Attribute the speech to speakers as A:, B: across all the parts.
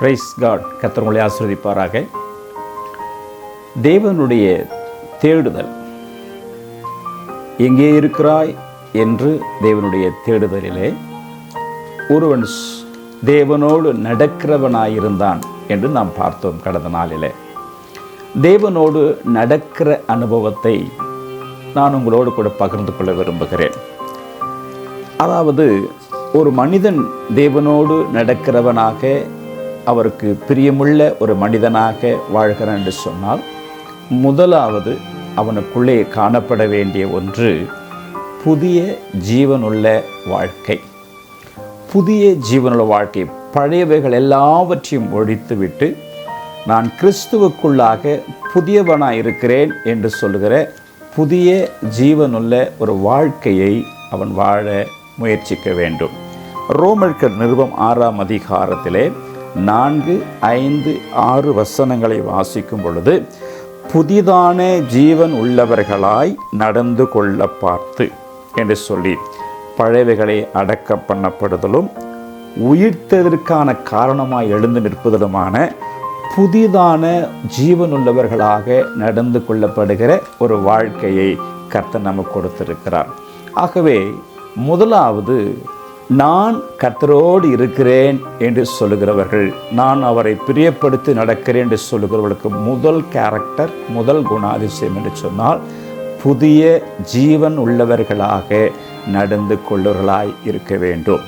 A: Price God கத்தவங்களை ஆசிர்வதிப்பாராக. தேவனுடைய தேடுதல். எங்கே இருக்கிறாய் என்று தேவனுடைய தேடுதலிலே ஒருவன் தேவனோடு நடக்கிறவனாயிருந்தான் என்று நாம் பார்த்தோம் கடந்த நாளிலே. தேவனோடு நடக்கிற அனுபவத்தை நான் உங்களோடு கூட பகிர்ந்து கொள்ள விரும்புகிறேன். அதாவது ஒரு மனிதன் தேவனோடு நடக்கிறவனாக அவருக்கு பிரியமுள்ள ஒரு மனிதனாக வாழ்கிறான் என்று சொன்னால் முதலாவது அவனுக்குள்ளே காணப்பட வேண்டிய ஒன்று புதிய ஜீவனுள்ள வாழ்க்கை. புதிய ஜீவனுள்ள வாழ்க்கை. பழையவைகள் எல்லாவற்றையும் ஒழித்துவிட்டு நான் கிறிஸ்துவுக்குள்ளாக புதியவனாக இருக்கிறேன் என்று சொல்லுகிற புதிய ஜீவனுள்ள ஒரு வாழ்க்கையை அவன் வாழ முயற்சிக்க வேண்டும். ரோமர்கள் நிருபம் ஆறாம் அதிகாரத்திலே நான்கு ஐந்து ஆறு வசனங்களை வாசிக்கும் பொழுது புதிதான ஜீவன் உள்ளவர்களாய் நடந்து கொள்ள பார்த்து என்று சொல்லி பழையவைகளை அடக்க பண்ணப்படுதலும் உயிர்த்ததற்கான காரணமாக எழுந்து நிற்பதிலுமான புதிதான ஜீவனுள்ளவர்களாக நடந்து கொள்ளப்படுகிற ஒரு வாழ்க்கையை கர்த்தர் நமக்கு கொடுத்திருக்கிறார் ஆகவே முதலாவது நான் கர்த்தரோடு இருக்கிறேன் என்று சொல்லுகிறவர்கள் நான் அவரை பிரியப்படுத்தி நடக்கிறேன் என்று சொல்லுகிறவர்களுக்கு முதல் கேரக்டர் முதல் குணாதிசயம் என்று சொன்னால் புதிய ஜீவன் உள்ளவர்களாக நடந்து கொள்ளவர்களாய் இருக்க வேண்டும்.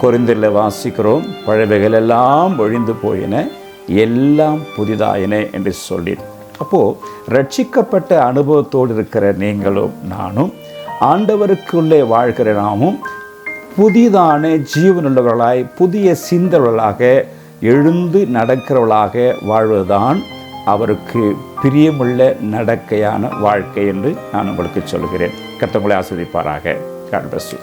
A: குறைந்தில் வாசிக்கிறோம் பழவைகள் எல்லாம் ஒழிந்து போயின எல்லாம் புதிதாயின என்று சொல்லி அப்போது ரட்சிக்கப்பட்ட அனுபவத்தோடு இருக்கிற நீங்களும் நானும் ஆண்டவருக்குள்ளே வாழ்கிற நாமும் புதிதான ஜீவனுள்ளவர்களாய் புதிய சிந்தவர்களாக எழுந்து நடக்கிறவர்களாக வாழ்வதுதான் அவருக்கு பிரியமுள்ள நடக்கையான வாழ்க்கை என்று நான் உங்களுக்கு சொல்கிறேன் கத்தவங்களை ஆஸ்வதிப்பாராக காட் பிளஸ்.